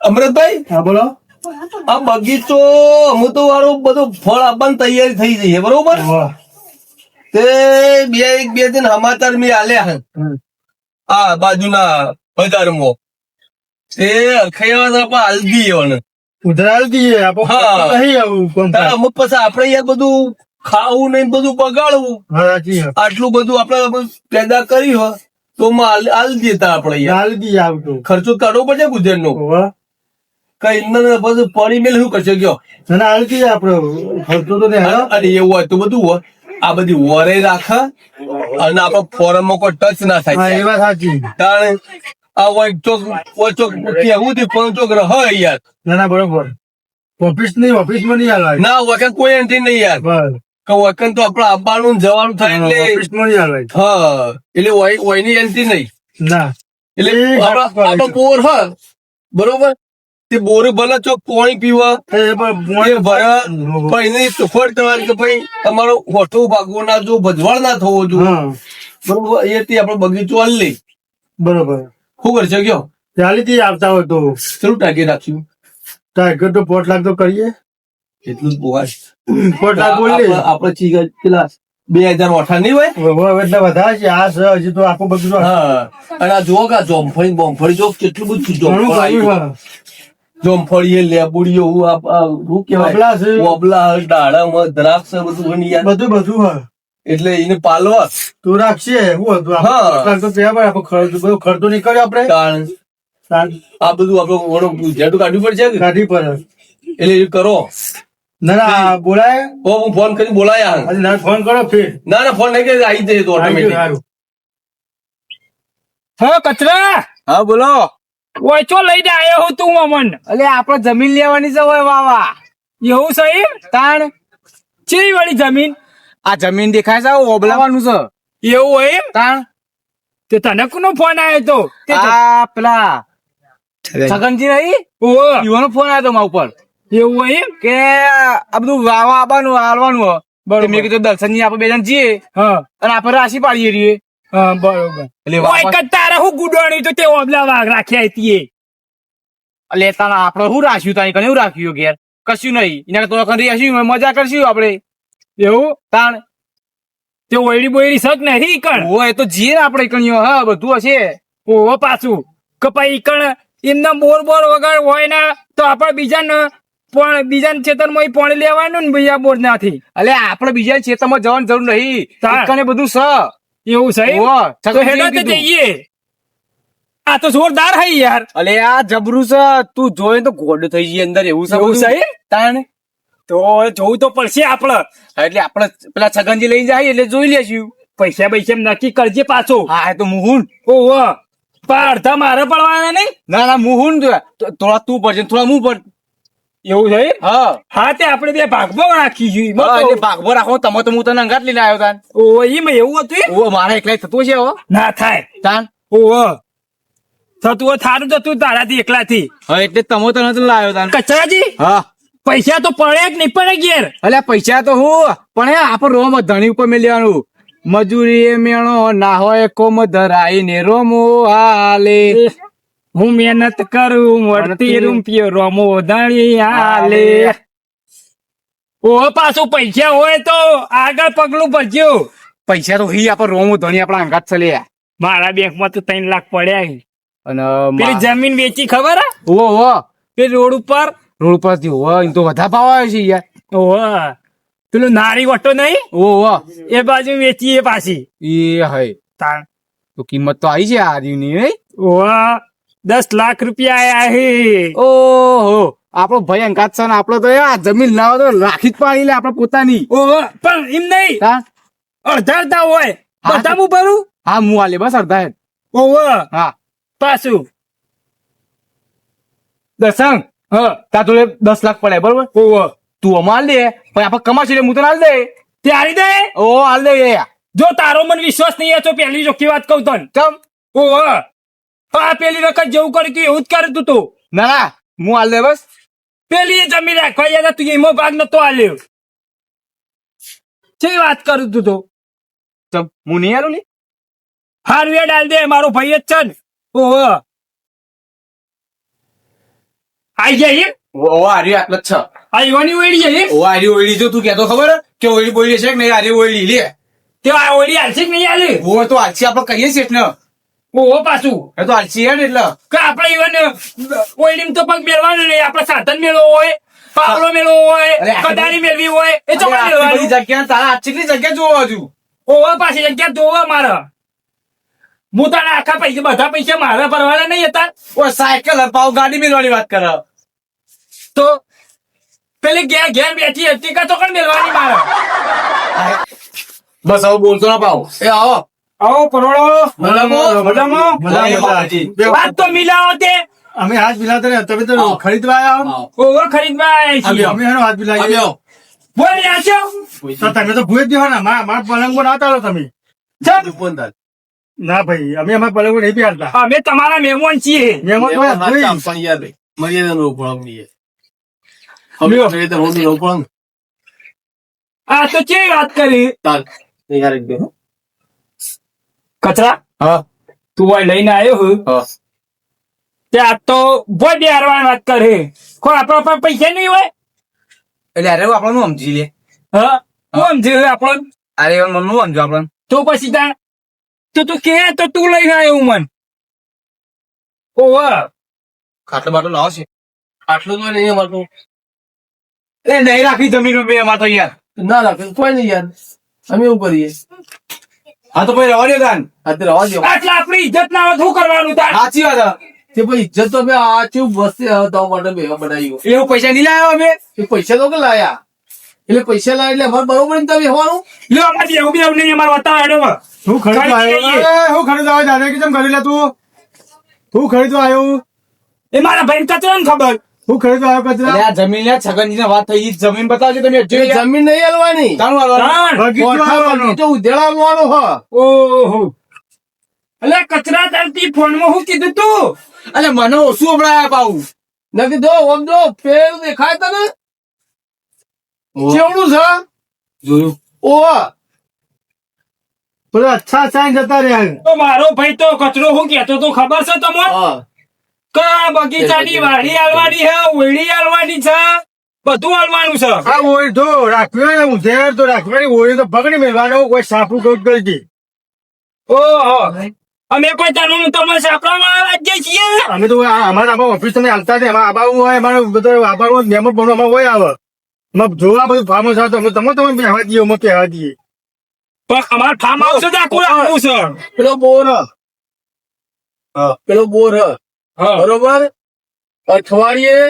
અમૃતભાઈ? હા બોલો. આ બગીચો અમૃતો વાળું બધું ફળ આપવાની તૈયારી થઈ જઈએ બરોબર. તે બે એક બે દિન સમાચાર મેં આલ્યા હે આ બાજુના બજારમાં. તે અખૈયા પણ. હાલતી એવાને ઉધરાલતી પછી આપણે યાર બધું ખાવું ને બધું બગાડવું. આટલું બધું આપણે પેદા કરી હોય તો હાલ દેતા આપણે યાર. દાલ દી આવતું. ખર્ચો કાઢવો પડશે ગુજરાતનો વાહ. કઈ પાણી મેલ શું કરશે કયો? ના ના હાલ દી આપડે ખર્ચો તો નહીં. અને એવું હોય તો બધું હોય. આ બધી વરે રાખે અને આપડે ફોરમમાં કોઈ ટચ ના થાય. એ વાત સાચી. તાણે આ હોય ચોક ચોક કેવું થી પણ ચોક રહ યાર. ના ના બરોબર. ઓફિસ નહીં ઓફિસમાં નહીં હાલવાય. ના વખત કોઈ એન્ટ્રી નહીં યાર. વખત તો આપડે આવવાનું જવાનું થાય એટલે ઓફિસમાં નહીં હાલવાય. હા એટલે ની એન્ટ્રી નહીં. ના. એટલે આપડા હ. બરોબર? તે બોર ભલે ચોક પાણી પીવા. એ ભરા એની સુફળ તમારી કે ભાઈ તમારો હોઠો ભાગવો ના જો ભજવાળ ના થવો જોઈએ બરોબર તે આપણે બગીચો હાલ લઈ. બરોબર. શું કરશે કયો ચાલી દી આવતા હોય તો. શું ટાંકી રાખ્યું ટાઈગર તો પોટ લાખ તો કરીએ. એટલું જ પોહાય પોટ લાખ બોલી આપણે ચીગા પેલા બે હજાર ઓઠા નહીં હોય? એટલે વધારે છે. આ છે હજી તો આખું બધું હા. અને આ જો કા જોમફળી બોમફળી જો કેટલું બધું જોમફળ આવ્યું છે. જોમફળી લેબુડીઓ હું કહેવાય ઓબલા છે. ઓબલા દ્રાક્ષ બધું બધું બધું હા એટલે એને પાલવા તું રાખશે હું હતું હા. તો બધો ખર્ચો નહીં કર્યો આપણે આ બધું આપણે ઓળખ જેટલું કાઢવું પડશે કે પડે પર એટલે એ કરો ના ના બોલાય ઓ હું ફોન કરી બોલાયા આજે ના ફોન કરો ફેર ના ના ફોન નહીં કરી આવી જાય તો ઓટોમેટિક હા કચરા હા બોલો ઓછો લઈને આવ્યો હું તું મમન અલે આપડે જમીન લેવાની છે હોય વાવા. એવું સહી તાણ ચી વાળી જમીન? આ જમીન દેખાય છે ઓબલાવાનું છે. એવું હોય એમ? તાણ? તે તને કોનો ફોન આવ્યો તો? આ પેલા છગનજી રહી ઈવાનો ફોન આવ્યો તો મારા ઉપર. એવું હોય એમ? કે આ બધું વાવા આવવાનું હાલવાનું બરોબર. મેં કીધું દર્શનજી આપણે બે જણ જઈએ હા. અને આપણે રાશિ પાડીએ રહીએ. હા બરોબર. એટલે તારે હું ગુડોણી તો તે ઓબલા વાઘ રાખ્યા હતી. એટલે તાણા આપણે શું રાખ્યું? તારી કને શું રાખ્યું ઘેર? કશું નહીં. એના તો કરી હશું મજા કરશું આપણે એવું? તાણ. તે ઓયડી બોયડી સક નહીં કણ? હોય તો જીએ આપણે કણીઓ. હા બધું હશે. ઓહો પાછું. કપાઈ કણ એમના બોર બોર વગર હોય ને તો આપણે બીજાને પણ બીજાને માં પાણી લેવાનું ને બીજા બોર નાથી અલે આપણે બીજા ખેતરમાં જવાની જરૂર નહીં. તાણ. બધું સ. એવું છે તો હેડો તે. જઈએ. આ તો જોરદાર હૈ યાર. અલે આ જબરું છે. તું જોઈ તો ગોડ થઈ ગઈ અંદર એવું છે એવું. છે તાણ? તો જોવું તો પડશે આપણે એટલે આપણે પેલા છગનજી લઈ જાય એટલે જોઈ લેશું. પૈસા પૈસા નક્કી કરજે પાછો. હા તો મુહુન. ઓહો પણ અડધા મારે પડવાના નહીં? ના ના મુહુન થોડા તું પડશે થોડા હું પડ એવું છે હા. હા તે આપણે બે ભાગભો રાખી જોઈએ. એટલે રાખો તમે તો હું તને અંગાત લઈને આવ્યો તાન. ઓ ઈ મે એવું હતું? ઓ મારા એકલા થતું છે હો. ના થાય. તાન. ઓ થતું હોય થારું જતું તારાથી એકલાથી. હા એટલે તમે તને તો લાવ્યો તાન. કચરાજી? હા. પૈસા તો પડે કે નહીં પડે ઘેર. અલ્યા પૈસા તો હું પણ આપણે રોમ ધણી ઉપર મેં લેવાનું. મજૂરી એ મેળો ના હોય કોમ ધરાઈ ને રોમો હાલે. હું મહેનત કરું વળતી રૂપિયો રોમો દાણી હાલે ઓ પાછું પૈસા હોય તો આગળ પગલું ભરજો. પૈસા તો હી આપણે રોમો ધણી આપણા અંગાત ચલે મારા બેંકમાં તો ત્રણ લાખ પડ્યા અને પેલી જમીન વેચી ખબર હે? ઓહો પે રોડ ઉપર. રોડ ઉપરથી ઓહો એમ તો વધારે ભાવ આવે છે યાર. ઓહો. પેલું નારી વટો નહીં ઓહો એ બાજુ વેચી એ પાછી. એ હય તાણ. તો કિંમત તો આવી છે આ દીવની નહીં? ઓહો. દસ લાખ રૂપિયા આયા હે. ઓહો આપણો ભાઈ અંકાત છે આપણો તો આ જમીન લાવો તો રાખી જ પાડી લે આપણે પોતાની. ઓહો પણ એમ નહીં. અડધા અડધા હોય. હા, બધા હું ભરું? હા હું આલે બસ અડધા ઓહો હા. પાછું. દસંગ હા તા તું દસ લાખ પડે બરોબર? ઓહો. તું અમાર લે પણ આપણે કમાશી એટલે હું તને હાલ દે. ત્યારે દે? ઓ હાલ દે જો તારો મને વિશ્વાસ નહીં હોય તો પહેલી ચોખ્ખી વાત કહું તને. ચમ. ઓહો. હા પેલી વખત જેવું કર્યું તું એવું જ કરે તું તું. ના ના હું હાલ દે બસ પેલી એ જમીન રાખવા યાર તું એમો ભાગ નતો આલ્યો. જે વાત કરું તું? તો ચમ હું નહીં હાલું ને? હારું એ ડાલ દે મારો ભાઈ જ છે ને. ઓહો. આઈ જાય એમ ઓ આર્યો આટલો જ છે. આ ઈવાની ઓળી જાય એમ ઓ આર્યો ઓળી જો તું કેતો ખબર? કે ઓળી બોલી છે કે નહીં? આર્યો ઓળી લે. તે આ ઓળી હાલશે કે નહીં હાલે? ઓ તો આલસી આપણે કહીએ છીએ ને. ઓહો પાછું. એ તો આલસી હેડ એટલે. કે આપણે ઈવન ઓઈડીમ તો પગ મેળવાનું નહીં. આપણે સાધન મેળવો હોય પાવલો મેળવો હોય કદારી મેળવી હોય એ તો પણ મેળવાનું. જગ્યા તારા આટલી જગ્યા જોવા હજુ. ઓહો પાછી જગ્યા જોવા મારા. હું તારા આખા પૈસા બધા પૈસા મારા ભરવાના નહીં હતા. ઓ સાયકલ હપાવ ગાડી મેળવાની વાત કર. તો પેલી ઘેર ઘેર બેઠી હતી કે તો પણ મેળવાની મારા? બસ હવે બોલતો ના પાવ એ આવો. આવો પરોળો. મજામાં? વાત તો મિલાવો તે. અમે હાથ મિલાતે ને તમે તો ખરીદવા આવ્યા હો? ઓહો ખરીદવા આવ્યા છીએ. અમે એનો હાથ મિલાવીએ. બોલ રહ્યા છો? તો તમે તો ભૂલ જ દેવાના. મા મા પલંગ પર આવતા તમે. ના ભાઈ અમે અમારા પલંગ પર નહીં બિહારતા અમે તમારા મહેમાન છીએ. મહેમાન તો પલંગ આ તો કેવી વાત કરી? કચરા? હા. તું હોય લઈને આવ્યો હું. હા. ત્યાં તો બોય બિહારવાની વાત કરે. કોણ આપણા પાસે પૈસા નહીં હોય? એટલે અરે આપણને સમજી લે? હા? કોણ છે આપણો અરે મનનું સમજો આપણને. તો પછી ત્યાં તો તું કે તો તું લઈને આવ્યો મન. ઓહો ખાટલો બાટલો લાવો છે. આટલું તો નહીં અમારું એ નહીં રાખી જમીન બે એમાં તો યાર. ના રાખે કોઈ નહીં યાર. અમે એવું કરીએ. હા તો ભાઈ રવા દો તાન. અત્યારે રવા દો આટલા આપણી ઇજ્જત ના હોય શું કરવાનું તાણ સાચી વાત હે. તે ભાઈ ઇજ્જત તો અમે આ વસ્તી તો માટે બે બનાવ્યું. એવું પૈસા નહીં લાવ્યો અમે? એ પૈસા તો કે લાયા? એટલે પૈસા લાયા એટલે અમારે બરોબર ને તમે હોવાનું? લ્યો અમારે એવું બી એવું નહીં અમારે વતા હેડો હું ખરીદવા આવ્યો હું ખરીદવા આવ્યો દાદા કે કેમ કરી લે તું? હું ખરીદવા આવ્યો. એ મારા ભાઈ કચરા ને ખબર. હું ખરીદવા આવ્યો કચરા આ જમીન લે છગનજી વાત થઈ જમીન બતાવજો તમે એ જો યાર. જમીન નહીં હાલવાની. તાણું હાલવાનું. તાણ! બગીચો ઉધેડા હાલવાનો હ. ઓહો. એટલે કચરા તારતી ફોનમાં હું કીધું તું? અલે મને ઓછું હમણાં પાઉ નથી દો ઓમ દો ફેર દેખાય તને? કેવડું છે? જોયું. ઓહ. બધા અચ્છા સાઈન જતા રહ્યા તો મારો ભાઈ તો કચરો હું કેતો તો ખબર છે તમને? હા. કે બગીચાની વાડી હાલવાની છે? ઓયડી હાલવાની છે? બધું હાલવાનું છે? આ તો રાખ્યો ને ઉધેર તો રાખવાની ઓય તો પકડી મેળવાનો કોઈ સાપડું કઉટ કરી દી ઓહો. અમે કોઈ તનું તમે સાપડામાં રાજ્ય છીએ? અમે તો અમારા આમાં ઓફિસ તમે હાલતા હતા એમાં આબાવું હોય અમારો બધો આબાવું મેમર બનવા અમારે હોય આવે. અમે જોવા બધું ફાર્મ હાઉસ આવે તો અમે તમે તમે બેહવા દઈએ અમે કહેવા દઈએ. પણ અમાર ફાર્મ હાઉસ જ આખું રાખવું છે. પેલો બોર હ. પેલો બોર હ. હા. બરોબર? અઠવાડિયે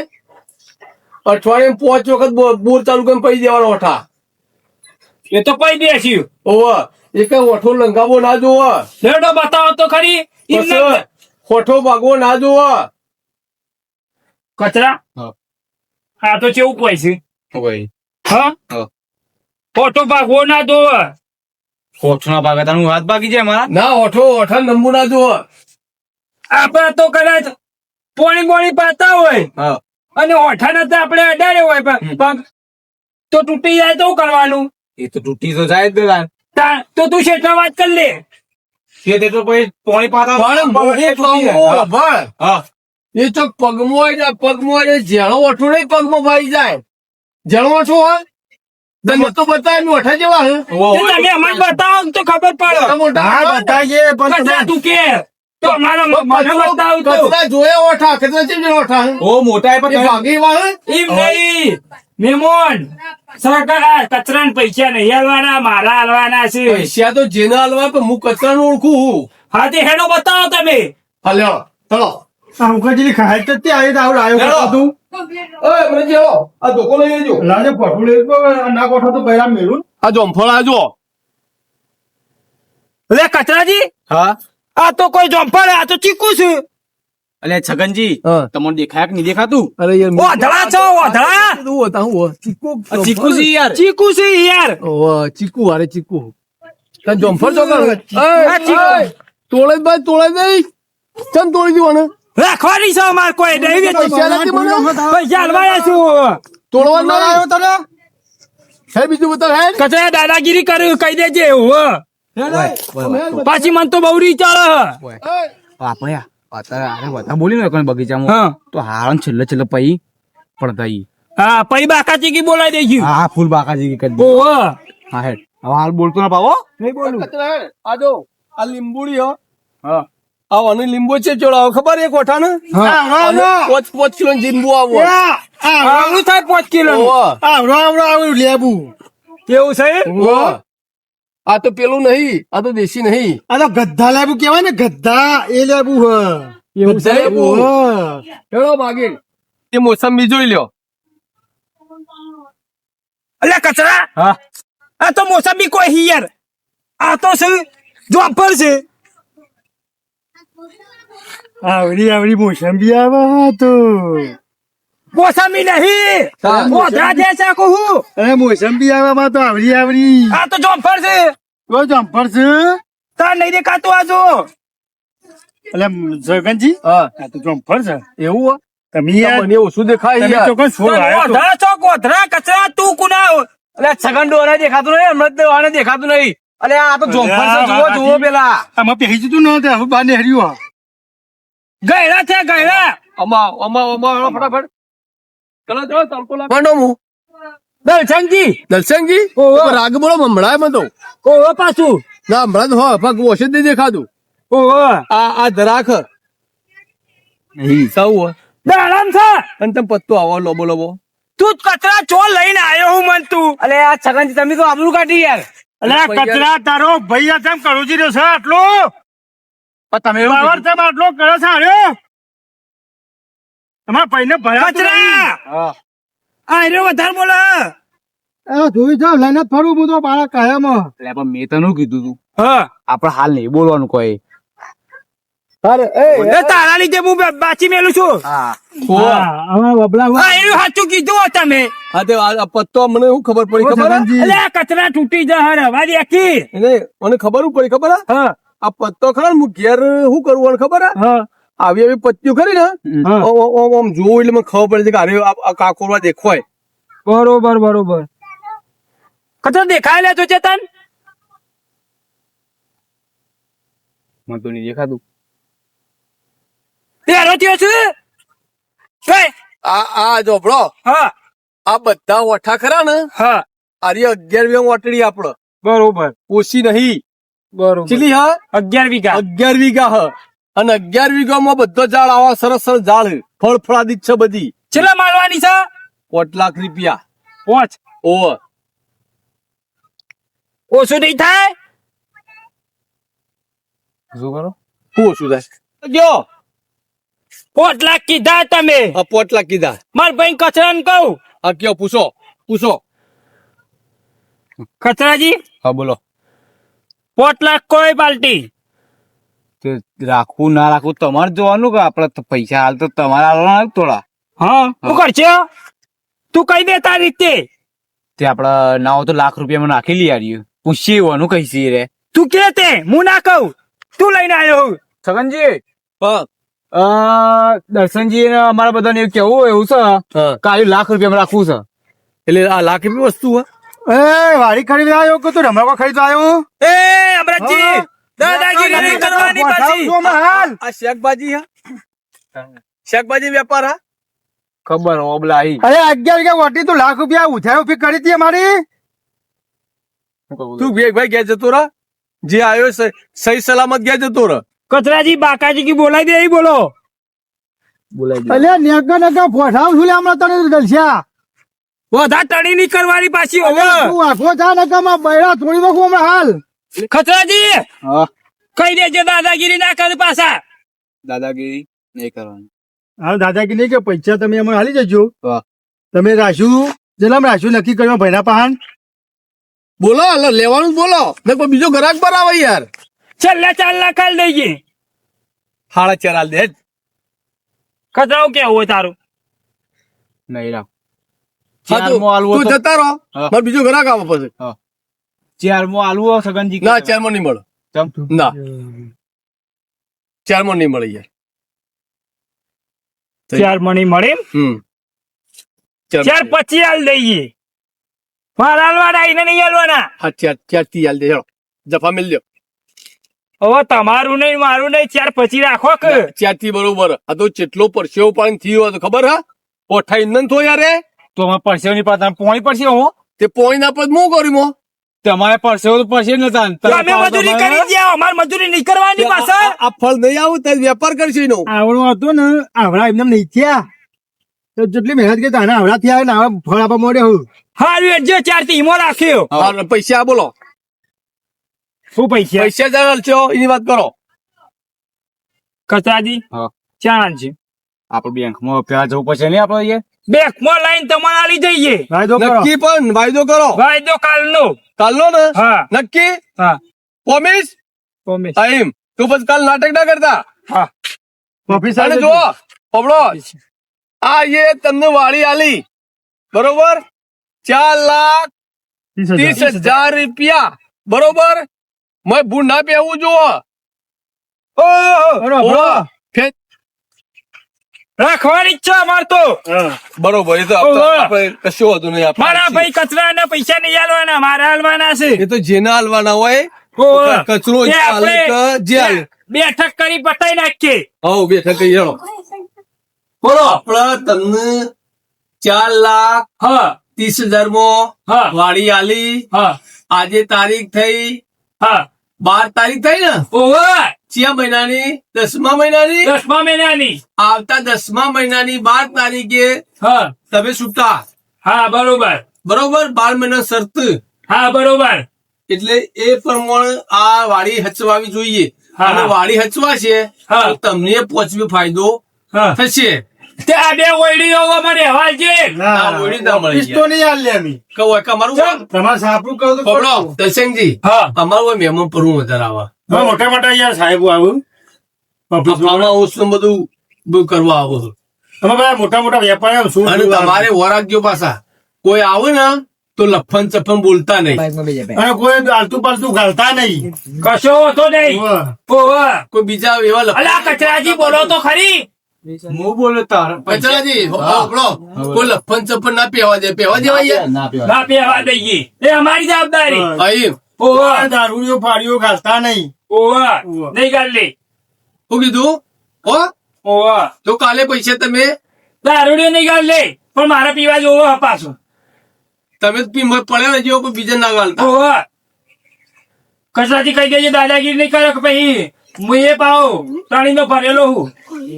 અઠવાડિયે પાંચ વખત બોર કરીને પૈ દેવાનો ઓઠા. એ તો પૈ છે ઓવ એ કઈ ઓઠો લંગાવો ના જોવો. લેડો બતાવો તો ખરી. ઓઠો ભાગવો ના જોવો. કચરા? હા. તો કેવું કોઈ છે? ભાઈ હા. ફોટો ભાગવો ના દો કોઠના ભાગે તારું હાથ ભાગી જાય મારા? ના ઓઠો ઓઠા નંબુ ના જોવો. આપડે તો કદાચ પોણી બોણી પાતા હોય. અને ઓઠા તો આપણે અડાડે હોય પણ પગ તો તૂટી જાય તો કરવાનું? એ તો તૂટી તો જાય જ તો તું શેઠા વાત કરી લે. તે પછી પોણી પાતા એ તો પગમાં હોય પગમો હોય જેણો ઓઠું નહીં પગમાં ભાઈ જાય. જેણો ઓઠો હોય. તમે તો બતાવે ઓઠા જેવા હે. તમે અમારે બતાવો તો ખબર પડે. મોટા મોટા. બતાવીએ પણ તું કે તો અમારો મને બતાવ તો કચરા જોયા ઓઠા કચરા ચેમ ઓઠા? ઓ મોટા એ એ પણ ભાગી વાળે? એમ નહીં. મેમોન સરકાર આ કચરાના પૈસા નહીં હાલવાના મારા હાલવાના છે. પૈસા તો જેને હાલવા પણ હું કચરાનું ઓળખું હા. તે હેડો બતાવો તમે. હાલ્યો ચલો. આ ખાય તો તે આવી આવ્યો હતું ઓય મને જેવો આ ધોકો લઈ લેજો. લાજે પટું લે તો ના કોઠો તો પહેલા મેલું. આ જોમફળ આજો લે કચરાજી? હા? આ તો કોઈ જોંપડ આ તો ચીકુ છે. અલે છગનજી તમને દેખાય કે નહીં દેખાતું? અરે યાર ઓધળા છો ઓધળા શું હતા હું ચીકુ ચીકુ છે યાર. ચીકુ છે યાર. ઓ ચીકુ અરે ચીકુ. તન જોમફળ છો કર આ ચીકુ. તોળે ભાઈ તોળે નહીં. ચમ તોડી દીવાનો રાખવાની છે અમાર કોઈ નહીં વેચી. પૈસા નથી મને પૈસા હાલવાયા છું. તોડવા ના આવ્યો તને? હે બીજું બતાવ હે? કચરા દાદાગીરી કર્યું કહી દેજે એવું હો. પાછી મન તો બહુ ચાલે આપણે અત્યારે બધા બોલી ને કોઈ બગીચામાં. હા. તો હારણ છેલ્લે છેલ્લે પૈ પડતા હા પૈ બાકાજી કી બોલાઈ દેજી. હા ફૂલ બાકાજી કરી દે. હા હેડ. હવે હાલ બોલતો ના પાવો. નહીં બોલું. આ જો આ લીંબુડી હો. લીંબુ છે ચોળાવો ખબર એક ઓઠા ને પોચ પોચ કિલો લીંબુ આવો. આવડું થાય પાંચ કિલો આવડો આવડો આવડું લેબુ. કેવું છે આ તો પેલું નહીં આ તો દેશી નહીં. આ તો ગદ્દા લેબુ કેવાય ને ગધા એ લેબુ હ. ગધા છે? હ. ચલો ભાગે તે મોસંબી જોઈ લ્યો. અલે કચરા! હા. આ તો મોસંબી કોઈ હિયર. આ તો છે જોફર છે. આવડી આવડી મોસંબી આવા તો. મોસંબી નહીં. મોઢા જે છે કહું અરે મોસંબી આવવામાં તો આવડી આવડી. આ તો જોફર છે. તો જમ્પર છે? તાર નહીં દેખાતું આજો જો એટલે જગનજી હા. આ તો જમ્પર છે. એવું? તમે તો મને ઓછું દેખાય તમે યાર. ચોક્કસ છોડ આવ્યો તો. છો ગોધરા કચરા તું કુના અલે સગન ડોરા દેખાતું નહીં હમણાં જ આને દેખાતું નહીં. અલે આ તો જોંફર છે જુઓ જુઓ પેલા. આમાં પહેરી જતું ન હવે બહાર નેહર્યું ગયડા છે ગયડા અમા અમા અમા ફટાફટ. ચલો ચલો તડકો લાગે. માંડો હું દલસંગજી. દર્શનજી ઓહો. રાગ બોલો હમણાં મને તો ઓહો પાછું. ના હમણાં હો પગ ઓછે જ દેખાતું. ઓહો આ આ ધરાખ સૌ દાડમ છે. અને તમે પત્તો આવો લોબો લોબો. તું કચરા ચો લઈને આવ્યો હું મન તું. અલે આ છગનજી તમે તો આબરૂ કાઢી યાર. અલે આ કચરા તારો ભાઈ આ તેમ કરુજી રહ્યો છે આટલો? તમે પાવર તેમ આટલો કરો છે આર્યો તમારા ભાઈ ને ભરા હા આ વધારે બોલે. જોઈ જાવ લઈને ફરું હું તો બાળક કાયમ એટલે પણ મેં તને કીધું તું? હા. આપણે હાલ નહીં બોલવાનું કોઈ. અરે એ એ તારા લીધે હું બાચી મેલું છું. હા. હવે બબલા આ રહ્યું સાચું કીધું હો તમે. હા તે આ આ પત્તો મને શું ખબર પડી ખબર હે? કચરા તૂટી જા હર હવા દેખી મને ખબર પડી ખબર હે? હા. આ પત્તો ખરા હું ઘેર શું કરવું ખબર હે? આવી આવી પત્તીઓ ખરી ને? ઓમ જોવું એટલે મને ખબર પડે છે કે અરે આ- કાકોરવા દેખાય બરોબર બરોબર. કચરો દેખાય લે તો ચેતન? મને તો નહીં દેખાતું. તે રોટીઓ છે? આ આ બ્રો હા. આ બધા ઓઠા ખરા ને? હા. આરી અગિયાર વીઘા ઓટડી આપડે. બરોબર. ઓછી નહીં. બરોબર. ચીલી હા? અગિયાર વીઘા. અગિયાર વીઘા હ. અને અગિયાર વીઘામાં બધો ઝાડ આવા સરસ સરસ ઝાડ. ફળ ફળાદી છે બધી. છેલ્લા માલવાની છે? પોટ લાખ રૂપિયા. પાંચ. ઓ ઓછું નહીં થાય? શું કરો? શું ઓછું થાય. જો પાંચ લાખ કીધા તમે. પોટ લાખ કીધા. માર ભાઈ કચરા ને કહું. હા કયો પૂછો. પૂછો. કચરાજી? હા બોલો. પાંચ લાખ કોઈ બાલ્ટી. તે રાખવું ના રાખવું તમારે જોવાનું કે આપડે પૈસા હાલ તો તમારે હાલવાના થોડા. હા શું કરશે? તું કઈ દે તારી રીતે. તે આપડે ના હોય તો લાખ રૂપિયામાં નાખી લઈ આવ્યું પૂછીએ એવાનું કહીશી રે. તું કે તે? હું ના કહું. તું લઈને આવ્યો હું. છગનજી હા દર્શનજી ને અમારા બધાને એવું કેવું એવું છે કાલે લાખ રૂપિયામાં રાખવું છે. એટલે આ લાખ રૂપિયા વસ્તુ હે? એ વાડી ખરીદવા આવ્યો કે તું રમકડો ખરીદવા આવ્યો? એ અમરતજી! દાદાગીરી કરવાની પાછી. આ શાકભાજી હે. શાકભાજી વેપાર હા. ખબર ઓબલા અરે અગિયાર વાટી તું લાખ રૂપિયા ઉધાર ઊભી કરી હતી અમારી. તું બે ભાઈ ગયા જતો રહે. જે આવ્યો સહી સલામત ગયા જતો રહે. કચરાજી બાકાજી કી બોલાવી દે એ બોલો. બોલાઈ. અલ્યા નેગા નેગા ફોઠાવ છું લે હમણાં તને દલસ્યા વધા તડી નહીં કરવાની પાછી હવે. તું આખો જા નકામાં બૈરા થોડી વખત હમણાં હાલ. ખચરાજી હા. કઈ દેજે દાદાગીરી ના કર પાછા. દાદાગીરી નહીં કરવાની. હા દાદાગીરી કે પૈસા તમે એમાં હાલી જજો. તમે રાખ્યું જેલામ રાશુ નક્કી કરવા ભાઈના પહાણ. બોલો એટલે લેવાનું બોલો. ને કોઈ બીજો ગ્રાહક પર આવે યાર. છેલ્લા ચાર લાખ ખાલી દઈએ હાડા ચાર હાલ દે. ખતરાઓ કેવું હોય તારું? નહીં રાખ. તું જતા રહો. બીજું ઘરાક બીજો ગ્રાહક આવે પછી. ચારમાં આલુ સગનજી ના ચારમાં નહીં મળે. ના. ચારમાં નહીં મળે યાર. ચાર મણી મળે ચાર પછી હાલ દઈએ. મારા હાલવાના એને નહીં હાલવાના. હા ચાર ચારથી હાલ દે જફા મિલ હવે તમારું નહીં મારું નહીં ચાર પછી રાખો કે? ચારથી બરોબર. આ તો ચેટલો પરસેવો પાણી થયો હતો ખબર હા? પોઠા ઇંધન થયો યારે તો અમારે પરસેવો ની પાતા પોણી પડશે હું. તે પોણી ના પદ હું કર્યું તમારે પરસેવો તો પડશે જ નતા તો અમે મજૂરી કરી દે અમાર મજૂરી નહીં કરવાની પાછા આ ફળ નહીં આવું તે વેપાર કરશે નો આવડો હતો ને આવડા એમને નહીં થયા. તો જેટલી મહેનત કરી તાને આવડા થયા ને આવા ફળ આપવા મળ્યો હું. હારું એડજો ચારથી ઈમો રાખ્યો. પૈસા બોલો. શું પૈસા? પૈસા જરા છો એની વાત કરો. કચરાજી? હા. ચાણ છે. આપડે બેંકમાં પેલા જવું પડશે નહીં આપડે અહીંયા? બેંકમાં લાઈન તમારે આલી જઈએ વાયદો કરો. પણ વાયદો કરો. વાયદો કાલનો. કાલનો ને? હા. નક્કી? હા. Promise promise. આઈમ તું પછી કાલ નાટક ના કરતા? હા. ઓફિસર જો પબડો. આ એ તમને વાળી આલી. બરોબર? ચાર લાખ ત્રીસ હજાર. રૂપિયા. બરોબર? મેં ના પહેવું જુઓ. રાખવાની ઈચ્છા અમાર તો. બરોબર એ તો આપણે કશું હતું નહીં મારા ભાઈ કચરા ના પૈસા નહીં હાલવાના મારા હાલવાના છે. એ તો જેના હાલવાના હોય કચરો જે બેઠક કરી પતાઈ નાખીએ. હવ બેઠક કરી હેડો. બોલો આપણે તમને ચાર લાખ હા. ત્રીસ હજારમાં હા. વાળી આલી. હા. આજે તારીખ થઈ હા. બાર તારીખ થઈ ને? ઓહો. ચિયા મહિનાની દસમા મહિનાની? દસમા મહિનાની. આવતા દસમા મહિનાની બાર તારીખે હા. તમે છૂટા હા બરોબર. બરોબર? બાર મહિના શરત. હા બરોબર. એટલે એ પ્રમાણે આ વાડી હચવાવી જોઈએ. હા. અને વાડી હચવાશે હા. તમને પોચવી ફાયદો હા. થશે. બે હવાલ છે. મળી નહીં કહું તમારે સાપરું કહું તો પકડો હા. અમારું મહેમાન વધારે આવે. મોટા મોટા યાર સાહેબ આવું. ઓફિસ ફાર્મ બધું બધું કરવા આવો છો. બધા મોટા મોટા વેપારી શું અને તમારે વરાગ્યો પાછા. કોઈ આવે ને તો લફન ચફન બોલતા નહીં. અને કોઈ આલતું પાલતું ગાલતા નહીં. કશો હોતો નહીં. કોઈ બીજા એવા અલા કચરાજી બોલો તો ખરી. હું બોલો તાર કોઈ લફન ચફન ના પહેવા દે પહેવા દેવા યાર ના પહેવા. દઈએ. એ અમારી જવાબદારી. ભાઈ ઓવા. દારૂડિયો ફાડીઓ ગાલતા નહીં. ઓવા. નહીં ગાલી હું કીધું હો? ઓવા. તો કાલે પૈસા તમે? દારૂડિયો નહીં ગાલે પણ મારા પીવા જોવો પાછો. તમે પી પડ્યા રહેજો કોઈ બીજા ના ગાલતા. ઓવા. કસાથી કહી દેજે દાદાગીરી નહીં કરે કે પછી? હું એ પાઉં ત્રણી નો ભરેલો હું.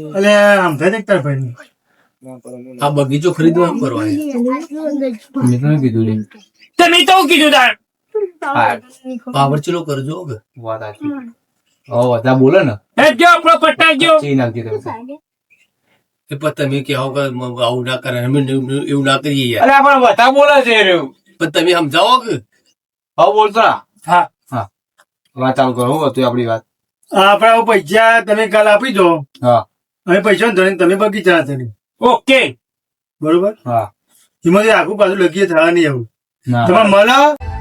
એટલે આમ થાય ને તાર ભાઈ આ બગીચો ખરીદવા કરવાની તમે તો કીધું તાર? પાવર ચલો કરજો કે. વાતા બોલે ને. એ જો આપણો પટ્ટા ગયો. ચી નાખી તમે. એ પણ તમે કે મ- આવું ના કરે અમે એવું ના કરીએ યાર. અરે પણ બધા બોલે છે રે પણ તમે સમજાવો કે? હા બોલતા હા. હા. વાત ચાલુ કરો હું હતું આપણી વાત. હવે પૈસા તમે કાલ આપી દો. હા. હવે પૈસા ધરીને તમે બગીચા ધરી ઓકે. બરોબર? હા. એમાંથી આખું પાછું લખીએ થવા નહીં આવું. તમે મળો.